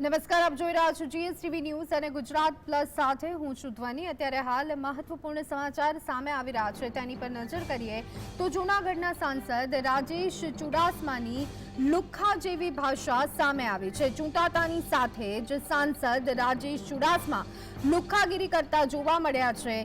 નમસ્કાર, આપ જોઈ રહ્યા છો જીએસટીવી ન્યૂઝ અને ગુજરાત પ્લસ સાથે હું છું ધ્વની. અત્યારે હાલ મહત્વપૂર્ણ સમાચાર સામે આવી રહ્યા છે. તેની પર નજર કરીએ તો જૂનાગઢના સાંસદ રાજેશ ચુડાસમાની લુખ્ખા જેવી ભાષા સામે આવી છે. ચૂંટાતાની સાથે જ સાંસદ રાજેશ ચુડાસમા લુખ્ખાગીરી કરતા જોવા મળ્યા છે.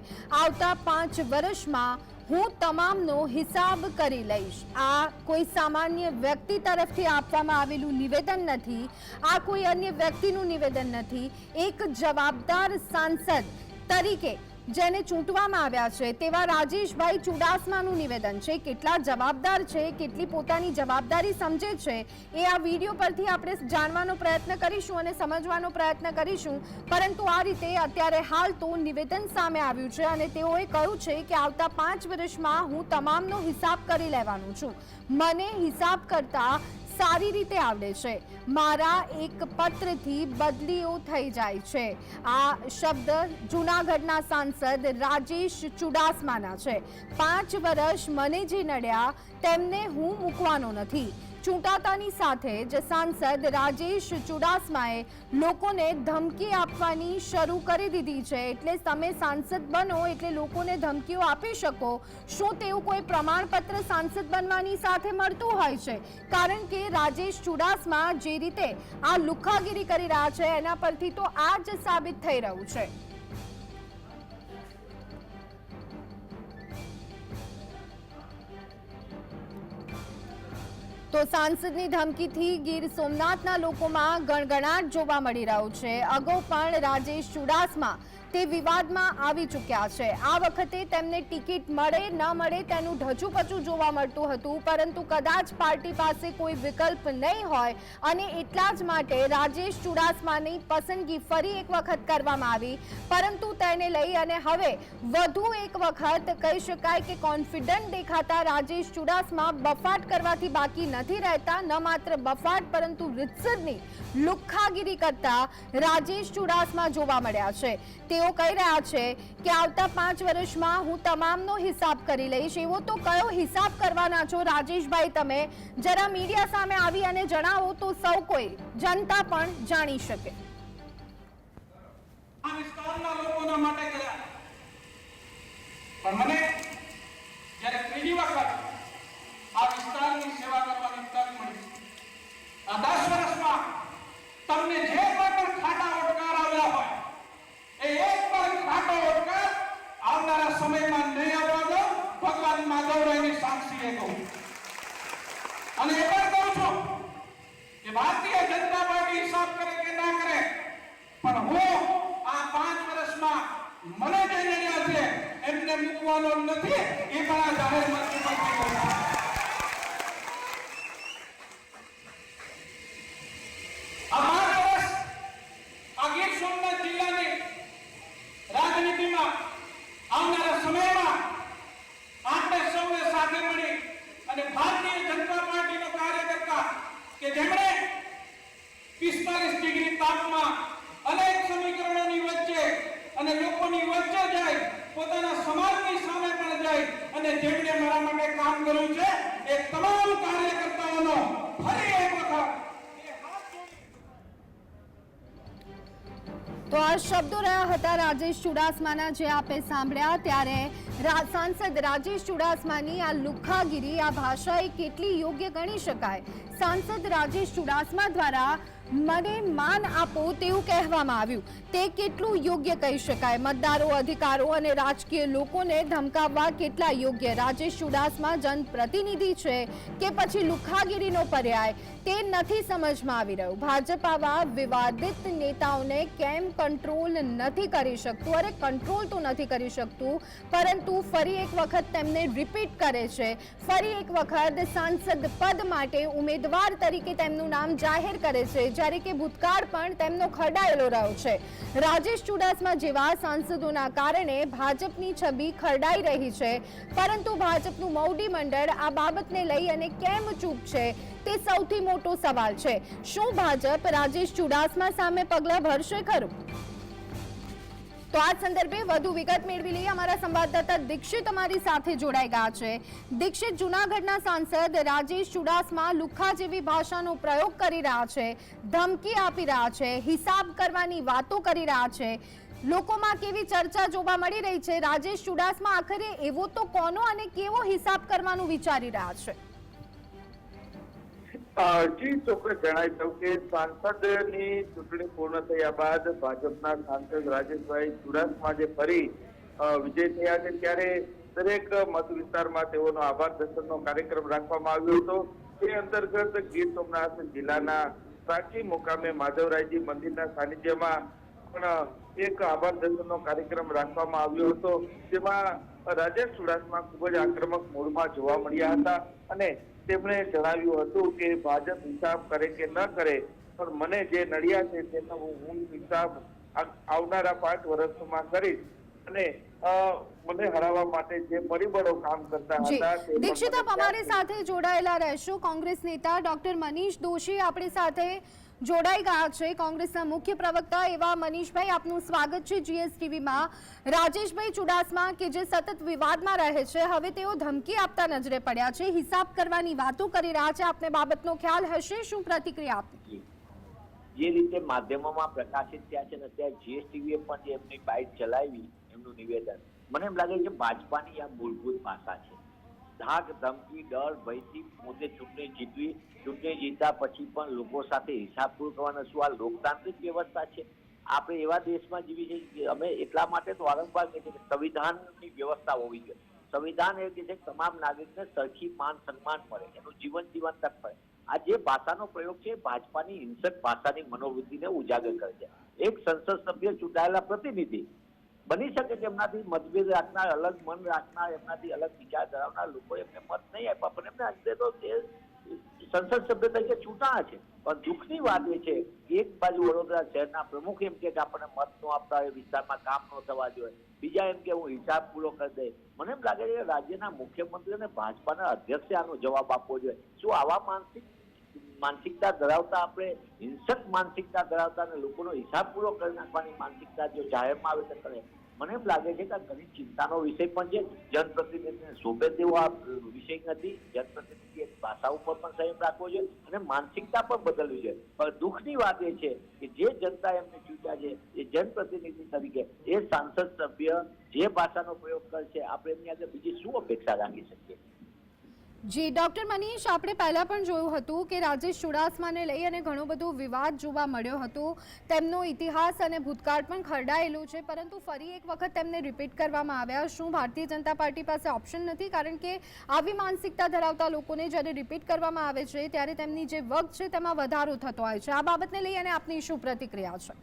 આવતા પાંચ વર્ષમાં હું તમામનો હિસાબ કરી લઈશ. આ કોઈ સામાન્ય વ્યક્તિ તરફથી આપવામાં આવેલું નિવેદન નથી. આ કોઈ અન્ય વ્યક્તિનું નિવેદન નથી. એક જવાબદાર સાંસદ તરીકે જેને ચૂંટવામાં આવ્યા છે તેવા રાજેશભાઈ ચુડાસમાનું નિવેદન છે. કેટલા જવાબદાર છે, કેટલી પોતાની જવાબદારી સમજે છે, એ આ વીડિયો પરથી આપણે જાણવાનો પ્રયત્ન કરીશું અને સમજવાનો પ્રયત્ન કરીશું. પરંતુ આ રીતે અત્યારે હાલ તો નિવેદન સામે આવ્યું છે અને તેઓએ કહ્યું છે કે આવતા પાંચ વર્ષમાં હું તમામનો હિસાબ કરી લેવાનું છું. મને હિસાબ કરતા સારી રીતે આવડે છે. મારા એક પત્રથી બદલીઓ થઈ જાય છે. આ શબ્દ જૂનાગઢના સાંસદ રાજેશ ચુડાસમાના છે. પાંચ વર્ષ મને જે નડ્યા તેમને હું મૂકવાનો નથી. ચૂંટાતાની સાથે જ સાંસદ રાજેશ ચુડાસમાએ લોકોને ધમકી આપવાની શરૂ કરી દીધી છે. એટલે તમે સાંસદ બનો, એટલે લોકોને ધમકીઓ આપી શકો. શું તેવું કોઈ પ્રમાણપત્ર સાંસદ બનવાની સાથે મળતું હોય છે? કારણ કે રાજેશ ચુડાસમા જે રીતે આ લુખ્ખાગીરી કરી રહ્યા છે, એના પરથી તો આ જ સાબિત થઈ રહ્યું છે. તો સાંસદની ધમકીથી ગીર સોમનાથના લોકોમાં ગણગણાટ જોવા મળી રહ્યો છે. અગાઉ પણ રાજેશ ચુડાસમા તે વિવાદમાં આવી ચૂક્યા છે. આ વખતે તેમને ટિકિટ મળે, ન મળે તેનું ઢચુપચું જોવા મળતું હતું. પરંતુ કદાચ પાર્ટી પાસે કોઈ વિકલ્પ નહીં હોય અને એટલા જ માટે રાજેશ ચુડાસમાની પસંદગી ફરી એક વખત કરવામાં આવી. પરંતુ તેને લઈ અને હવે વધુ એક વખત કહી શકાય કે કોન્ફિડન્ટ દેખાતા રાજેશ ચુડાસમા બફાટ કરવાથી બાકી નથી રહેતા. ન માત્ર બફાટ, પરંતુ રીતસરની લુખ્ખાગીરી કરતા રાજેશ ચુડાસમા જોવા મળ્યા છે. તેઓ કહી રહ્યા છે કે આવતા પાંચ વર્ષમાં હું તમામનો હિસાબ કરી લઈશ. એવો તો કયો હિસાબ કરવાના છો? રાજેશભાઈ, તમે જરા મીડિયા સામે આવી અને જણાવો તો સૌ કોઈ જનતા પણ જાણી શકે. પણ મને જે કોઈ પણ ખાટા ઓટકાર આવ્યા હોય એ એક પણ ખાટો ઓટકાર આવનારા સમયમાં નહીં આવવા દો ભગવાન માધવરાયની એ કહું અને એ પણ કહું છું કે ભારતીય જનતા પાર્ટી હિસાબ કરે કે ના કરે પણ હું આ પાંચ વર્ષમાં મને જે નડ્યા છે એમને મૂકવાનો નથી એ પણ આ જાહેર મંચ પરથી કહું છું. આ પાંચ વર્ષ આ ગીર સોમનાથ જિલ્લાની રાજનીતિમાં આવનારા સમયમાં આપણે સૌએ સાથે મળી અને ભારતીય જનતા પાર્ટીનો કાર્યકર્તા કે જેમણે તાપમાં અનેક સમીકરણોની વચ્ચે અને લોકોની વચ્ચે જાય, પોતાના સમાજની સામે પણ જાય અને જેમણે મારા માટે કામ કર્યું છે, એ તમામ કાર્યકર્તાઓનો ફરી એક વખત તો આ શબ્દો રહ્યા હતા રાજેશ ચુડાસમાના જે આપે સાંભળ્યા ત્યારે સાંસદ રાજેશ ચુડાસમાની આ લુખાગીરી, આ ભાષા એ કેટલી યોગ્ય ગણી શકાય? સાંસદ રાજેશ ચુડાસમા દ્વારા મને માન આપો તેવું કહેવામાં આવ્યું. તે કેટલું યોગ્ય કહી શકાય? મતદારો, અધિકારો અને રાજકીય લોકોને ધમકાવવા કેટલા યોગ્ય? રાજેશ ચુડાસમા જનપ્રતિનિધિ છે કે પછી લુખાગીરીનો પર્યાય? તે નથી સમજમાં આવી રહ્યું. ભાજપ આવા વિવાદિત નેતાઓને કેમ કંટ્રોલ નથી કરી શકતું? અરે, કંટ્રોલ તો નથી કરી શકતું, પરંતુ ફરી એક વખત તેમને રિપીટ કરે છે. ફરી એક વખત સાંસદ પદ માટે ઉમેદવાર તરીકે તેમનું નામ જાહેર કરે છે. જ્યારે કે ભૂતકાળ પણ તેમનો ખરડાયેલો રહ્યો છે. રાજેશ ચુડાસમા જેવા સાંસદોના કારણે ભાજપની છબી ખરડાઈ રહી છે. પરંતુ ભાજપનું મૌડી મંડળ આ બાબતને લઈ અને કેમ ચૂપ છે તે સૌથી મોટો સવાલ છે. શું ભાજપ રાજેશ ચુડાસમા સામે પગલાં ભરશે ખરું? તો આ સંદર્ભે વધુ વિગત મેળવી લઈએ. અમારા સંવાદદાતા દીક્ષિત અમારી સાથે જોડાઈ ગયા છે. દીક્ષિત, જૂનાગઢના સાંસદ રાજેશ ચુડાસમા લુખ્ખા જેવી ભાષાનો પ્રયોગ કરી રહ્યા છે, ધમકી આપી રહ્યા છે, હિસાબ કરવાની વાતો કરી રહ્યા છે. લોકોમાં કેવી ચર્ચા જોવા મળી રહી છે? રાજેશ ચુડાસમા આખરે એવો તો કોનો અને કેવો હિસાબ કરવાનું વિચારી રહ્યા છે? જી ચોક્કસ જણાવી દઉં કે સાંસદની ચૂંટણી પૂર્ણ થયા બાદ ભાજપના સાંસદ રાજેશભાઈ ચુડાસમા જે ફરી વિજય થયા છે. ત્યારે દરેક મત વિસ્તારમાં તેઓનો આભાર દર્શનનો કાર્યક્રમ રાખવામાં આવ્યો હતો. તે અંતર્ગત ગીર સોમનાથ જિલ્લાના પ્રાચી મુકામે માધવરાયજી મંદિરના સાનિધ્યમાં પણ, એક આભાર દર્શનનો કાર્યક્રમ રાખવામાં આવ્યો હતો. જેમાં રાજેશ ચુડાસમા ખૂબ જ આક્રમક મૂડમાં જોવા મળ્યા હતા અને તેમણે જણાવ્યું હતું કે ભાજપ હિસાબ કરે કે ન કરે પણ મને જે નડિયા છે તેનો હું હિસાબ આવનારા પાંચ વર્ષમાં કરીશ. અને મને હરાવવા માટે જે પરિબળો કામ કરતા હતા દીક્ષિત આપ અમારી સાથે જોડાયેલા રહેશો કોંગ્રેસ નેતા ડોક્ટર મનીષ દોશી આપણી સાથે જોડાઈ ગયા છે કોંગ્રેસના મુખ્ય પ્રવક્તા એવા મનીષભાઈ, આપનું સ્વાગત છે જીએસટીવીમાં. રાજેશભાઈ ચુડાસમા કે જે સતત વિવાદમાં રહે છે, હવે તેઓ ધમકી આપતા નજરે પડ્યા છે. હિસાબ કરવાની વાતો કરી રહ્યા છે. આપને બાબતનો ખ્યાલ હશે? શું પ્રતિક્રિયા આપની જે. રીતે માધ્યમોમાં પ્રકાશિત થયા છે અત્યારે જીએસટીવીએ પણ જે એમની બાઇટ ચલાવી, એમનું નિવેદન. મને એમ લાગે છે ભાજપાની આ મૂળભૂત ભાષા છે. ધાક ધમકી, ડર, ભયથી પોતે ચૂંટણી જીતવી, ચૂંટણી જીતા પછી પણ લોકો સાથે હિસાબ પૂરો કરવાનો શું આ લોકતાંત્રિક વ્યવસ્થા છે? આપણે એવા દેશમાં જીવી છીએ કે અમે એટલા માટે તો વારંવાર કહીએ છીએ કે સંવિધાનની વ્યવસ્થા હોવી જોઈએ. સંવિધાન એ કહે છે કે તમામ નાગરિકને સરખી માન, સન્માન મળે, એનું જીવન જીવન તક મળે. આ જે ભાષાનો પ્રયોગ છે ભાજપાની હિંસક ભાષાની મનોવૃત્તિને ઉજાગર કરે છે. એક સંસદ સભ્ય ચૂંટાયેલા પ્રતિનિધિ બની શકે કે એમનાથી મતભેદ રાખનાર, અલગ મન રાખનાર, એમનાથી અલગ વિચાર ધરાવનાર લોકો એમને મત નહીં આપ્યા, પણ એમને અંતે તો તે સંસદ સભ્ય તરીકે ચૂંટાણા છે. પણ દુઃખની વાત એ છે, એક બાજુ વડોદરા શહેરના પ્રમુખ એમ કે આપણને મત ન આપતા હોય, વિસ્તારમાં કામ ન થવા જોઈએ. બીજા એમ કે હું હિસાબ પૂરો કરી દઈશ. મને એમ લાગે છે કે રાજ્યના મુખ્યમંત્રી અને ભાજપાના અધ્યક્ષે આનો જવાબ આપવો જોઈએ. શું આવા માનસિક માનસિકતા ધરાવતા આપણે, હિંસક માનસિકતા ધરાવતા અને લોકોનો હિસાબ પૂરો કરી નાખવાની માનસિકતા જો જાહેરમાં આવે તો કરે. મને એમ લાગે છે કે ઘણી ચિંતાનો વિષય પણ છે. જનપ્રતિનિધિને શોભે તેવો આ વિષય નથી. જનપ્રતિનિધિ ભાષા ઉપર પણ સંયમ રાખવો જોઈએ અને માનસિકતા પણ બદલવી જોઈએ. પણ દુઃખની વાત એ છે કે જે જનતા એમને ચૂંટ્યા છે, એ જનપ્રતિનિધિ તરીકે, એ સાંસદ સભ્ય જે ભાષાનો પ્રયોગ કરશે, આપણે એમની આગળ બીજી શું અપેક્ષા રાખી શકીએ? જી, ડોક્ટર મનીષ, આપણે પહેલાં પણ જોયું હતું કે રાજેશ ચુડાસમાને લઈ અને ઘણો બધો વિવાદ જોવા મળ્યો હતો. તેમનો ઇતિહાસ અને ભૂતકાળ પણ ખરડાયેલું છે, પરંતુ ફરી એક વખત તેમને રિપીટ કરવામાં આવ્યા. શું ભારતીય જનતા પાર્ટી પાસે ઓપ્શન નથી? કારણ કે આવી માનસિકતા ધરાવતા લોકોને જ્યારે રિપીટ કરવામાં આવે છે, ત્યારે તેમની જે વગ છે, તેમાં વધારો થતો હોય છે. આ બાબતને લઈ અને આપની શું પ્રતિક્રિયા છે?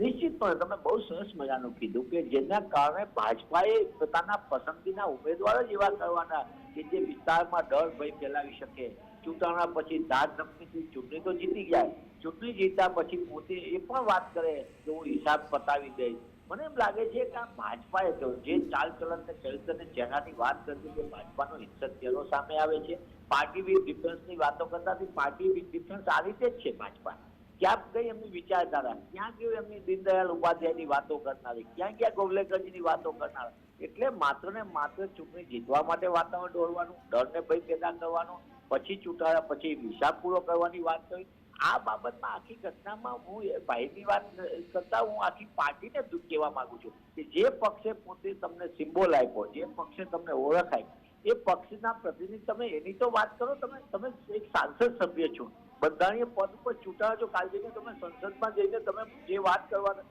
નિશ્ચિતપણે તમે બહુ સરસ મજાનું કીધું કે જેના કારણે ભાજપાએ પોતાના પસંદગીના ઉમેદવારો જ એવા કરવાના કે જે વિસ્તારમાં ડર ભય ફેલાવી શકે. ચૂંટણા પછી ધાર ધમકીથી ચૂંટણી તો જીતી જાય. ચૂંટણી જીતા પછી પોતે એ પણ વાત કરે કે હું હિસાબ પતાવી દઈશ. મને એમ લાગે છે કે આ ભાજપાએ તો જે ચાલ ચલણ ને ચરિત્ર ને જેનાથી વાત કરતી કે ભાજપાનો હિંસક ચહેરો સામે આવે છે. પાર્ટી વિથ ડિફરન્સની વાતો કરતાથી પાર્ટી વિથ ડિફરન્સ આ રીતે જ છે ભાજપા. ક્યાં કઈ એમની વિચારધારા, ક્યાં કયું એમની દીનદયાળ ઉપાધ્યાયની વાતો કરનારી, ક્યાં ક્યાં ગોવલેકરજીની વાતો કરનારા. એટલે માત્ર ને માત્ર ચૂંટણી જીતવા માટે વાતાવરણ દોડવાનું ડરને ભય પેદા કરવાનો, પછી ચૂંટાયા પછી હિસાબ પૂરો કરવાની વાત કરી. આ બાબતમાં આખી ઘટનામાં હું ભાઈની વાત કરતા હું આખી પાર્ટીને દુઃખ કહેવા માંગુ છું કે જે પક્ષે પોતે તમને સિમ્બોલ આપ્યો, જે પક્ષે તમને ઓળખ આપી, એ પક્ષના પ્રતિનિધિ તમે એની તો વાત કરો, તમે તમે એક સાંસદ સભ્ય છો. બંધારણીય પદ ઉપર ચૂંટાયો છો, કાલ જઈને તમે સંસદમાં જઈને તમે જે વાત કરવાના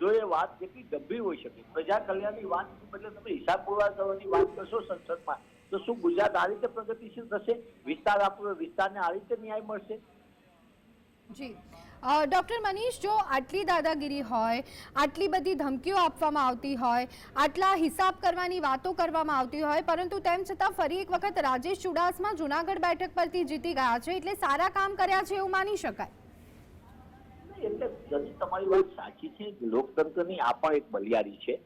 જો એ વાત કેટલી ગંભીર હોઈ શકે પ્રજા કલ્યાણની વાત બદલે તમે હિસાબ પૂરવા કરવાની વાત કરશો સંસદમાં, તો શું ગુજરાત આ રીતે પ્રગતિશીલ થશે? વિસ્તાર આપણો વિસ્તારને આ રીતે ન્યાય મળશે? જી. ડૉક્ટર મનીષ, જો આટલી દાદાગીરી હોય, આટલી બધી ધમકીઓ આપવામાં આવતી હોય, આટલા હિસાબ કરવાની વાતો કરવામાં આવતી હોય, પરંતુ તેમ છતાં ફરી એક વખત રાજેશ ચુડાસમા જુનાગઢ બેઠક પરથી જીતી ગયા છે, એટલે સારા કામ કર્યા છે એવું માની શકાય. એટલે જજી તમારી વાત સાચી છે લોકતંત્રની આ પણ એક બલિયારી છે.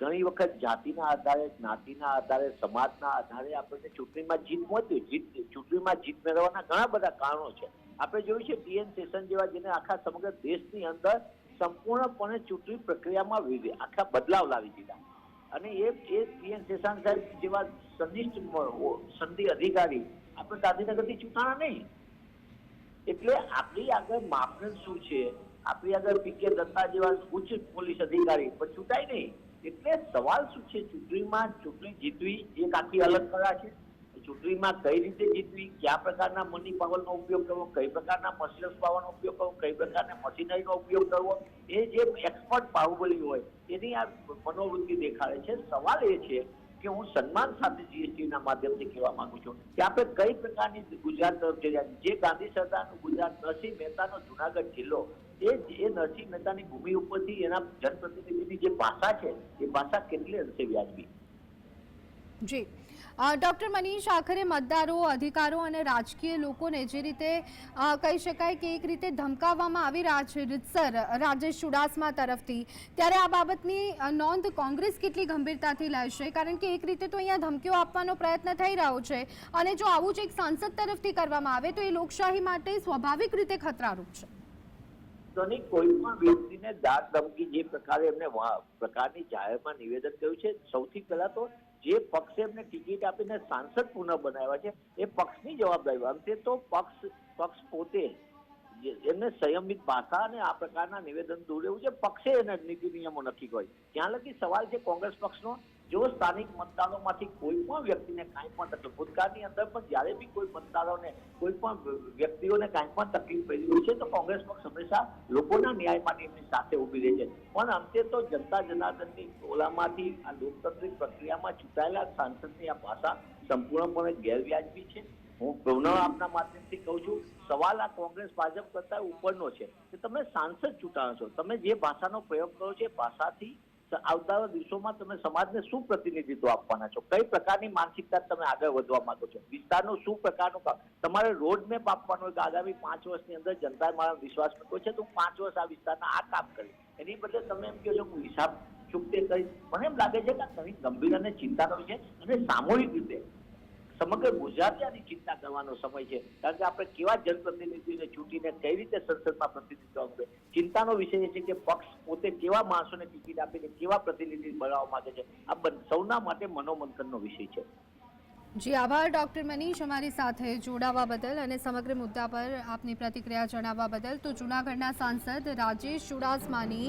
ઘણી વખત જાતિના આધારે, જ્ઞાતિના આધારે, સમાજના આધારે આપણને ચૂંટણીમાં જીત મળતી જીત, ચૂંટણીમાં જીત મેળવવાના ઘણા બધા કારણો છે. આપણે જોયું છે ટીએન સેશન જેવા જેને આખા સમગ્ર દેશની અંદર સંપૂર્ણપણે ચૂંટણી પ્રક્રિયામાં આખા બદલાવ લાવી દીધા. અને એ એ પીએન સેશન સાહેબ જેવા સંનિષ્ઠ સંધિ અધિકારી આપણે ગાંધીનગરથી ચૂંટાણા નહીં. એટલે આપણી આગળ માપદંડ શું છે? આપણી આગળ પી કે દત્તા જેવા ઉચ્ચ પોલીસ અધિકારી પણ ચૂંટાય નહીં. એટલે સવાલ શું છે? ચૂંટણીમાં ચૂંટણી જીતવી એક આખી અલગ કલા છે. ચૂંટણીમાં કઈ રીતે જીતવી? કયા પ્રકારના મની પાવરનો ઉપયોગ કરવો? કઈ પ્રકારના મશીનસ પાવરનો ઉપયોગ કરવો? કઈ પ્રકારના મશીનરીનો ઉપયોગ કરવો? એ જે એક્સપર્ટ બાહુબલી હોય, એની આ મનોવૃત્તિ દેખાડે છે. સવાલ એ છે કે હું સન્માન સાથે જીએસટીના માધ્યમથી કહેવા માંગુ છું કે આપણે કઈ પ્રકારની ગુજરાત તરફ જઈ રહ્યા. જે ગાંધી સરદારનું ગુજરાત, નરસિંહ મહેતાનો જુનાગઢ જિલ્લો, એ એ નરસિંહ મહેતાની ભૂમિ ઉપરથી એના જનપ્રતિનિધિની જે ભાષા છે, એ ભાષા કેટલી અંશે વ્યાજબી જી ડૉક્ટર મનીષ આખરે મતદારો, અધિકારો અને રાજકીય લોકોને જે રીતે કહી શકાય કે એક રીતે ધમકાવવામાં આવી રહ્યા છે રીતસર રાજેશ ચુડાસમા તરફથી, ત્યારે આ બાબતની નોંધ કોંગ્રેસ કેટલી ગંભીરતાથી લેશે? કારણ કે એક રીતે તો અહીંયા ધમકીઓ આપવાનો પ્રયત્ન થઈ રહ્યો છે અને જો આવું જ એક સાંસદ તરફથી કરવામાં આવે તો એ લોકશાહી માટે સ્વાભાવિક રીતે ખતરારૂપ છે. કોઈ પણ વ્યક્તિને દાદ ધમકી જે પ્રકારે એમને પ્રકારની જાહેરમાં નિવેદન કર્યું છે, સૌથી પહેલા તો જે પક્ષે એમને ટિકિટ આપીને સાંસદ પુનઃ બનાવ્યા છે, એ પક્ષની જવાબદારી. અંતે તો પક્ષ પક્ષ પોતે એમને સંયમિત ભાષા અને આ પ્રકારના નિવેદન દૂર રહેવું છે. પક્ષે એને નીતિ નિયમો નક્કી હોય ત્યાં લગી સવાલ છે કોંગ્રેસ પક્ષનો. જો સ્થાનિક મતદારોમાંથી કોઈ પણ વ્યક્તિને કાંઈ પણ તકલીફ, ભૂતકાળની અંદર પણ જ્યારે બી કોઈ મતદારોને, કોઈ પણ વ્યક્તિઓને કાંઈ પણ તકલીફ પડી હોય છે, તો કોંગ્રેસ પક્ષ હંમેશા લોકોના ન્યાય માટે એમની સાથે ઊભી રહે છે. પણ અંતે તો જનતા જનાર્દનની ઓલામાંથી આ લોકતાંત્રિક પ્રક્રિયામાં ચૂંટાયેલા સાંસદની આ ભાષા સંપૂર્ણપણે ગેરવ્યાજબી છે. હું પુનઃ આપના માધ્યમથી કહું છું, સવાલ આ કોંગ્રેસ ભાજપ કરતા ઉપરનો છે કે તમે સાંસદ ચૂંટાણો છો. તમે જે ભાષાનો પ્રયોગ કરો છો એ ભાષાથી આવતા દિવસોમાં તમે સમાજને શું પ્રતિનિધિત્વ આપવાના છો? કઈ પ્રકારની માનસિકતા તમે આગળ વધવા માંગો છો? વિસ્તારનું શું પ્રકારનું કામ? તમારે રોડ મેપ આપવાનો હોય કે આગામી પાંચ વર્ષની અંદર જનતાએ મારા વિશ્વાસ મૂક્યો છે, તો હું પાંચ વર્ષ આ વિસ્તારના આ કામ કરીશ. એની બદલે તમે એમ કહો છો હું હિસાબ ચૂકતે કરીશ. મને એમ લાગે છે કે આ ગંભીર અને ચિંતાનો છે અને સામૂહિક રીતે સમગ્ર ગુજરાતે આની ચિંતા કરવાનો સમય છે. કારણ કે આપણે કેવા જનપ્રતિનિધિને ચૂંટીને કઈ રીતે સંસદમાં પ્રતિનિધિત્વ આપે? ચિંતાનો વિષય એ છે કે પક્ષ પોતે કેવા માણસોને ટિકિટ આપીને કેવા પ્રતિનિધિ બનાવવા માંગે છે? આ સૌના માટે મનોમંથનનો વિષય છે. જી, આભાર, ડૉક્ટર મનીષ. અમારી સાથે જોડાવા બદલ અને સમગ્ર મુદ્દા પર આપની પ્રતિક્રિયા જણાવવા બદલ તો જૂનાગઢના સાંસદ રાજેશ ચુડાસમાની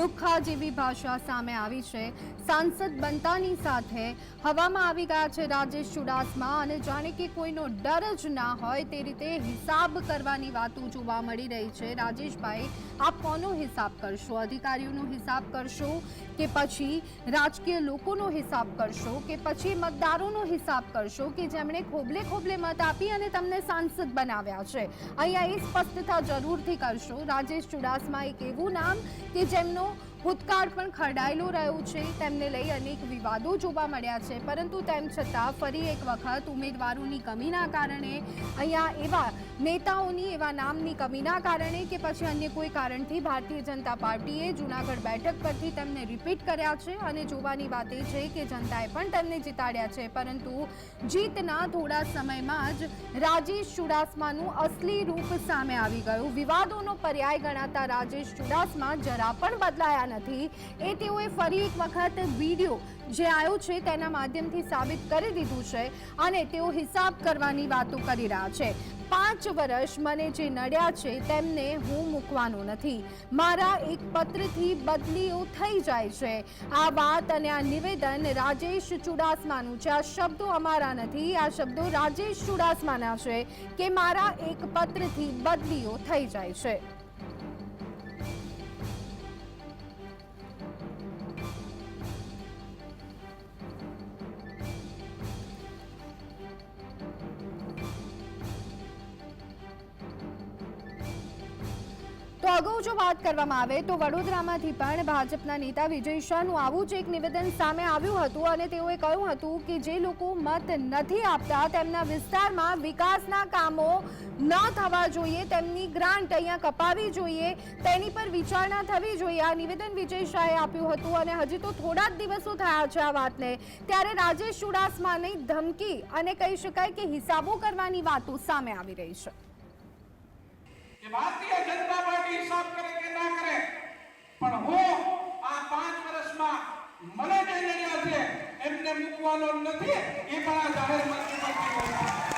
લુખ્ખા જેવી ભાષા સામે આવી છે. સાંસદ બનતાની સાથે હવામાં આવી ગયા છે રાજેશ ચુડાસમા અને જાણે કે કોઈનો ડર જ ના હોય તે રીતે હિસાબ કરવાની વાતો જોવા મળી રહી છે. રાજેશભાઈ, આપ કોનો હિસાબ કરશો? અધિકારીઓનો હિસાબ કરશો કે પછી રાજકીય લોકોનો હિસાબ કરશો કે પછી મતદારોનો હિસાબ કરશો કે જેમણે ખોબલે ખોબલે મત આપી અને તમને સાંસદ બનાવ્યા છે. અહીંયા એ સ્પષ્ટતા જરૂરથી કરશો. રાજેશ ચુડાસમા એક એવું નામ કે જેમનો ભૂતકાળ પણ ખરડાયેલું રહ્યું છે. તેમને લઈ અનેક વિવાદો જોવા મળ્યા છે. પરંતુ તેમ છતાં ફરી એક વખત ઉમેદવારોની કમીના કારણે અહીંયા એવા નેતાઓની, એવા નામની કમીના કારણે કે પછી અન્ય કોઈ કારણથી ભારતીય જનતા પાર્ટીએ જૂનાગઢ બેઠક પરથી તેમને રિપીટ કર્યા છે અને જોવાની વાત એ છે કે જનતાએ પણ તેમને જીતાડ્યા છે. પરંતુ જીતના થોડા સમયમાં જ રાજેશ ચુડાસમાનું અસલી રૂપ સામે આવી ગયું. વિવાદોનો પર્યાય ગણાતા રાજેશ ચુડાસમા જરા પણ બદલાયા નથી. એ તેઓએ ફરી એક વખત વીડિયો જે આવ્યો છે તેના માધ્યમથી સાબિત કરી દીધું છે અને તેઓ હિસાબ કરવાની વાતો કરી રહ્યા છે. પાંચ વર્ષ મને જે નડ્યા છે તેમને હું મૂકવાનો નથી. મારા એક પત્રથી બદલીઓ થઈ જાય છે. આ વાત અને આ નિવેદન રાજેશ ચુડાસમાનું છે. આ શબ્દો અમારા નથી. આ શબ્દો રાજેશ ચુડાસમાના છે કે મારા એક પત્રથી બદલીઓ થઈ જાય છે. જો વાત કરવામાં આવે તો વડોદરામાંથી પણ ભાજપના નેતા વિજય શાહનું આવું જ એક નિવેદન સામે આવ્યું હતું અને તેઓએ કહ્યું હતું કે જે લોકો મત નથી આપતા, તેમના વિસ્તારમાં વિકાસના કામો ન થવા જોઈએ, તેમની ગ્રાન્ટ અહીંયા કપાવી જોઈએ, તેની પર વિચારણા થવી જોઈએ. આ નિવેદન વિજય શાહે આપ્યું હતું અને હજી તો થોડા જ દિવસો થયા છે આ વાતને. ત્યારે રાજેશ ચુડાસમાની ધમકી અને કહી શકાય કે હિસાબો કરવાની વાતો સામે આવી રહી છે. કે ભારતીય જનતા પાર્ટી હિસાબ કરે કે ના કરે, પણ હું આ પાંચ વર્ષમાં મને જે લડ્યા છે, એમને મૂકવાનો નથી, એ પણ આ જાહેર મંત્રી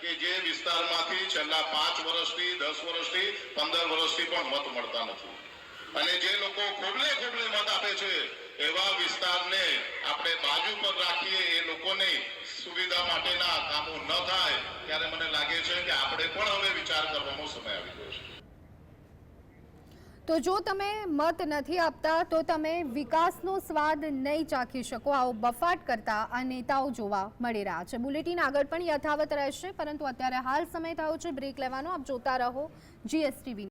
કે જે વિસ્તારમાંથી છેલ્લા પાંચ વર્ષથી, દસ વર્ષથી, પંદર વર્ષથી પણ મત મળતા નથી. અને જે લોકો ખોબલે ખોબલે મત આપે છે, એવા વિસ્તારને આપણે બાજુ પર રાખીએ, એ લોકોને સુવિધા માટેના કામો ન થાય, ત્યારે મને લાગે છે કે આપણે પણ હવે વિચાર કરવાનો સમય આવી ગયો છે. તો જો તમે મત નથી આપતા, તો તમે વિકાસનો સ્વાદ નહીં ચાખી શકો. આવો બફાટ કરતા આ નેતાઓ જોવા મળી રહ્યા છે. બુલેટિન આગળ પણ યથાવત રહેશે, પરંતુ અત્યારે હાલ સમય થયો છે. બ્રેક લેવાનો. આપ જોતા રહો. જીએસટીવી